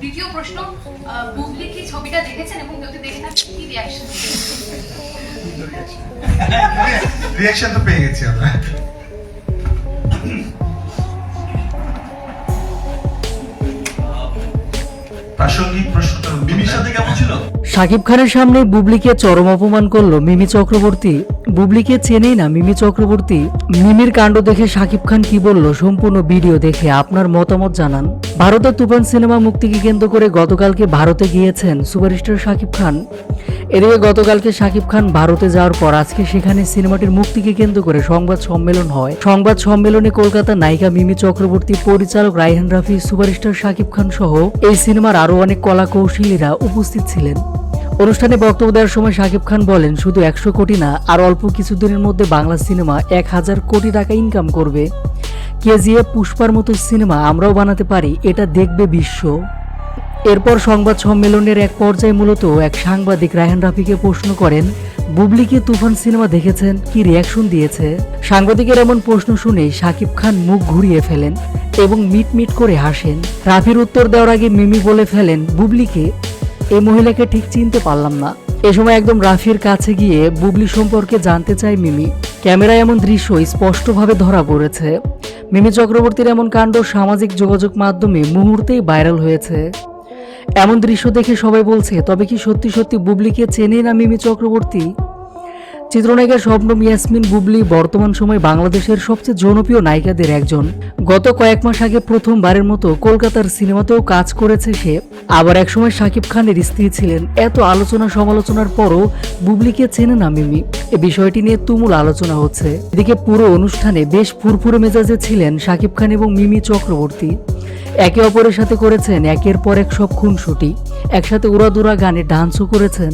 দ্বিতীয় প্রশ্ন বুবলি কি ছবিটা দেখেছেন এবং যদি দেখে থাকেন কি রিয়াকশন রিয়াকশন তো পেয়ে গেছি আমরা। প্রাসঙ্গিক প্রশ্নটা মিমির কেমন ছিল? শাকিব খানের সামনে বুবলিকে চরম অপমান করল মিমি চক্রবর্তী। বুবলিকে চেনেই না মিমি চক্রবর্তী। মিমির কাণ্ড দেখে শাকিব খান কি বলল সম্পূর্ণ ভিডিও দেখে আপনার মতামত জানান। ভারতের তুফান সিনেমা মুক্তিকে কেন্দ্র করে গতকালকে ভারতে গিয়েছেন সুপারস্টার শাকিব খান। এদিকে গতকালকে শাকিব খান ভারতে যাওয়ার পর আজকে সেখানে সিনেমাটির মুক্তিকে কেন্দ্র করে সংবাদ সম্মেলন হয়। সংবাদ সম্মেলনে কলকাতা নায়িকা মিমি চক্রবর্তী, পরিচালক রায়হান রাফি, সুপারস্টার শাকিব খান সহ এই সিনেমার আরও অনেক কলা কৌশলীরা উপস্থিত ছিলেন। অনুষ্ঠানে বক্তব্য দেওয়ার সময় শাকিব খান বলেন, শুধু একশো কোটি না, আর অল্প কিছুদিনের মধ্যে বাংলা সিনেমা এক হাজার কোটি টাকা ইনকাম করবে। কেজিএফ পুষ্পার মতো সিনেমা আমরাও বানাতে পারি, এটা দেখবে বিশ্ব। এরপর সংবাদ সম্মেলনের এক পর্যায়ে মূলত এক সাংবাদিক রায়হান রাফিকে প্রশ্ন করেন, বুবলি কি তুফান সিনেমা দেখেছেন? কি রিয়াকশন দিয়েছে? সাংবাদিকের এমন প্রশ্ন শুনেই শাকিব খান মুখ ঘুরিয়ে ফেলেন এবং মিট মিট করে হাসেন। রাফির উত্তর দেওয়ার আগে মিমি বলে ফেলেন, বুবলিকে এই মহিলাকে ঠিক চিনতে পারলাম না। এ সময় একদম রাফির কাছে গিয়ে বুবলি সম্পর্কে জানতে চায় মিমি। ক্যামেরায় এমন দৃশ্য স্পষ্টভাবে ধরা পড়েছে। মিমি চক্রবর্তীর এমন কাণ্ড সামাজিক যোগাযোগ মাধ্যমে মুহূর্তেই ভাইরাল হয়েছে। এমন দৃশ্য দেখে সবাই বলছে, তবে কি সত্যি সত্যি বুবলিকে চেনে না মিমি চক্রবর্তী? চিত্রনায়িকা শবনম ইয়াসমিন বুবলি বর্তমান সময়ে বাংলাদেশের সবচেয়ে জনপ্রিয় নায়িকাদের একজন। গত কয়েক মাস আগে প্রথমবারের মতো কলকাতার সিনেমাতেও কাজ করেছে সে। আবার একসময় শাকিব খানের স্ত্রী ছিলেন। এত আলোচনা সমালোচনার পরও বুবলিকে চেনে না মিমি। এ বিষয়টি নিয়ে তুমুল আলোচনা হচ্ছে। এদিকে পুরো অনুষ্ঠানে বেশ ফুরফুরে মেজাজে ছিলেন শাকিব খান এবং মিমি চক্রবর্তী। একে অপরের সাথে করেছেন একের পর এক সব খুনসুটি। একসাথে উড়াদুরা গানে ডান্সও করেছেন।